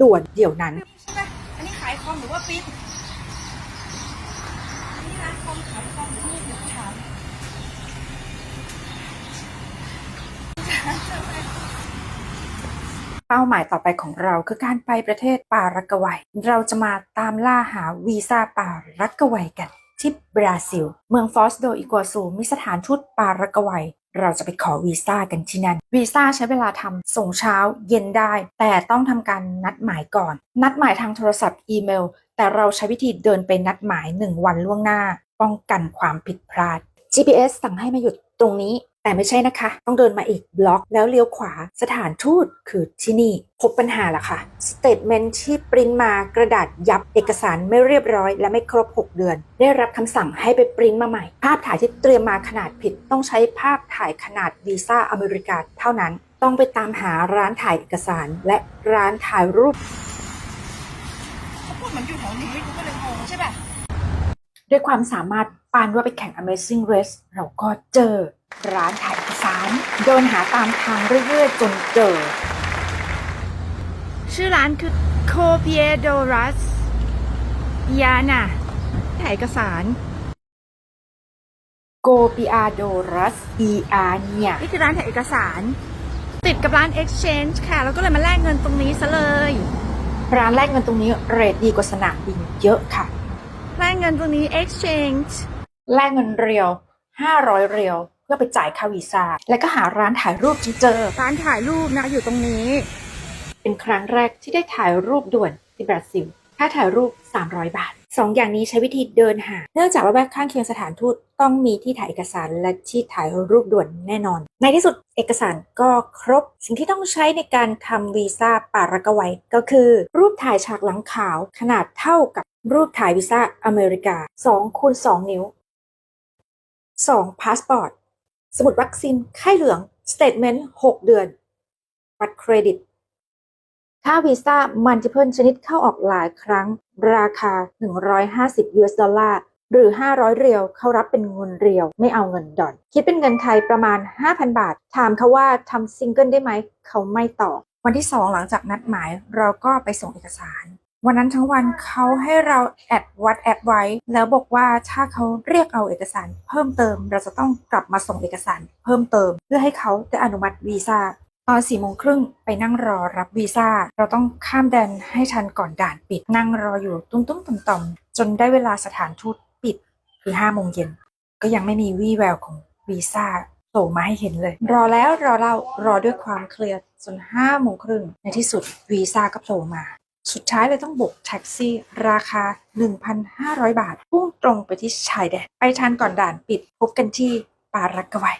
ด่วนเดี๋ยวนั้น ใช่ไหมอันนี้ขายคอมหรือว่าปริ้นอันนี้ร้านคอมขายคอมหรือนี่เดี๋ยวถามเป้าหมายต่อไปของเราคือการไปประเทศปารากวัย เราจะมาตามล่าหาวีซ่าปารากวัยกัน ที่บราซิล เมืองฟอสโดอิกัวซูมีสถานทูตปารากวัย เราจะไปขอวีซ่ากันที่นั่นวีซ่าใช้เวลาทำส่งเช้าเย็นได้ แต่ต้องทำการนัดหมายก่อน นัดหมายทางโทรศัพท์อีเมล แต่เราใช้วิธีเดินไปนัดหมายหนึ่งวันล่วงหน้า ป้องกันความผิดพลาด GPS สั่งให้มาหยุดตรงนี้ แต่ไม่ใช่นะคะ ต้องเดินมาอีกบล็อกแล้วเลี้ยวขวาสถานทูตคือที่นี่ พบปัญหาละค่ะสเตทเมนต์ที่ปริ้นมากระดาษยับเอกสารไม่เรียบร้อย และไม่ครบ 6 เดือน ได้รับคำสั่งให้ไปปริ้นมาใหม่ ภาพถ่ายที่เตรียมมาขนาดผิด ต้องใช้ภาพถ่ายขนาดวีซ่าอเมริกาเท่านั้น ต้องไปตามหาร้านถ่ายเอกสาร และร้านถ่ายรูปเขาพูดเหมือนอยู่แถวนี้กูก็เลยงงใช่ป่ะด้วยความสามารถปานว่าไปแข่ง Amazing Race เราก็เจอ ร้านถ่ายเอกสารเดินหาตามทางเรื่อยๆจนเจอ ชื่อร้านคือ c o p i e d o r a s y a n a ถ่ายเอกสารโกปิอาโดรัสอีอาเนี่ย นี่คือร้านถ่ายเอกสาร ติดกับร้าน exchange ค่ะ แล้วก็เลยมาแลกเงินตรงนี้ซะเลย ร้านแรกเงินตรงนี้เรทดีกว่าสนามบินเยอะค่ะ แลกเงินตรงนี้ exchange แลกเงินเรียว 500 เรียว เพื่อไปจ่ายค่าวีซ่าและก็หาร้านถ่ายรูปจนเจอ ร้านถ่ายรูปนะคะอยู่ตรงนี้ เป็นครั้งแรกที่ได้ถ่ายรูปด่วนที่บราซิลค่าถ่ายรูป 300 บาทสองอย่างนี้ใช้วิธีเดินหา เนื่องจากว่าแวกข้างเคียงสถานทูตต้องมีที่ถ่ายเอกสารและที่ถ่ายรูปด่วนแน่นอน ในที่สุดเอกสารก็ครบ สิ่งที่ต้องใช้ในการทำวีซ่าปารากวัยก็คือ รูปถ่ายฉากหลังขาวขนาดเท่ากับรูปถ่ายวีซ่าอเมริกา2คูณ2นิ้ว 2. พาสปอร์ต สมุดวัคซีนไข้เหลืองสเตทเมนต์6เดือนบัตรเครดิต ค่าวีซ่ามันติเพิลชนิดเข้าออกหลายครั้ง ราคา 150 US ดอลลาร์ หรือ 500 เรียวเขารับเป็นเงินเรียว ไม่เอาเงินดอลคิดเป็นเงินไทยประมาณ 5,000 บาท ถามเขาว่าทำซิงเกิลได้ไหม เขาไม่ตอบ วันที่ 2 หลังจากนัดหมายเราก็ไปส่งเอกสาร วันนั้นทั้งวันเขาให้เราแอดวัดแอดไว้ แล้วบอกว่าถ้าเขาเรียกเอาเอกสารเพิ่มเติม เราจะต้องกลับมาส่งเอกสารเพิ่มเติม เพื่อให้เขาได้อนุมัติวีซ่าตอนสี่โมงครึ่งไปนั่งรอรับวีซ่า เราต้องข้ามแดนให้ทันก่อนด่านปิด นั่งรออยู่ตุ้มตุ้มต่อมต่อมๆจนได้เวลาสถานทูตปิดคือห้าโมงเย็นก็ยังไม่มีวี่แววของวีซ่าโผล่มาให้เห็นเลย รอแล้วรอเล่ารอด้วยความเครียดจนห้าโมงครึ่งในที่สุดวีซ่าก็โผล่มา สุดท้ายเลยต้องบุกแท็กซี่ ราคา 1,500 บาทพุ่งตรงไปที่ชายแดนไปทานก่อนด่านปิดพบกันที่ปารากวัย